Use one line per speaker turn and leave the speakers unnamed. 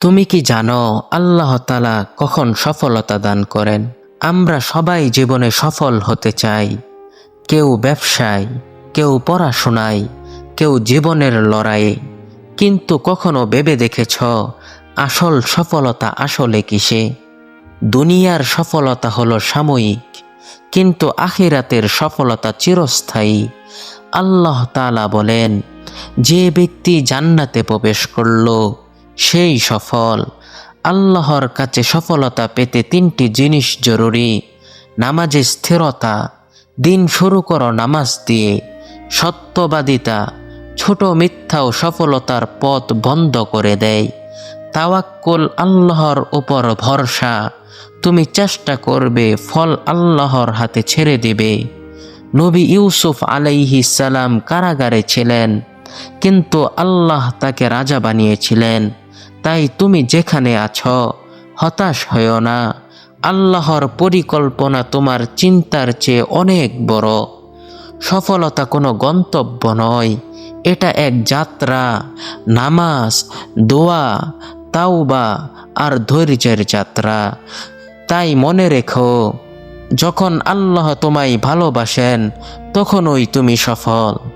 তুমি কি জানো, আল্লাহ তালা কখন সফলতা দান করেন? আমরা সবাই জীবনে সফল হতে চাই। কেউ ব্যবসায়, কেউ পড়াশোনায়, কেউ জীবনের লড়াইয়ে। কিন্তু কখনো ভেবে দেখেছ, আসল সফলতা আসলে কিসে? দুনিয়ার সফলতা হলো সাময়িক, কিন্তু আখিরাতের সফলতা চিরস্থায়ী। আল্লাহ তালা বলেন, যে ব্যক্তি জান্নাতে প্রবেশ করল সেই সফল। আল্লাহর কাছে সফলতা পেতে তিনটি জিনিস জরুরি। নামাজে স্থিরতা, দিন শুরু করো নামাজ দিয়ে, সত্যবাদিতা, ছোট মিথ্যাও সফলতার পথ বন্ধ করে দেয়। তাওয়াক্কুল আল্লাহর উপর ভরসা, তুমি চেষ্টা করবে ফল আল্লাহর হাতে ছেড়ে দেবে। নবী ইউসুফ আলাইহি সালাম কারাগারে ছিলেন, কিন্তু আল্লাহ তাকে রাজা বানিয়েছিলেন। তাই তুমি যেখানে আছো, হতাশ হয়েও না। আল্লাহর পরিকল্পনা তোমার চিন্তার চেয়ে অনেক বড়। সফলতা কোনো গন্তব্য নয়। এটা এক যাত্রা, নামাজ, দোয়া, তাওবা আর ধৈর্যের যাত্রা। তাই মনে রেখো, যখন আল্লাহ তোমায় ভালোবাসেন, তখনই তুমি সফল।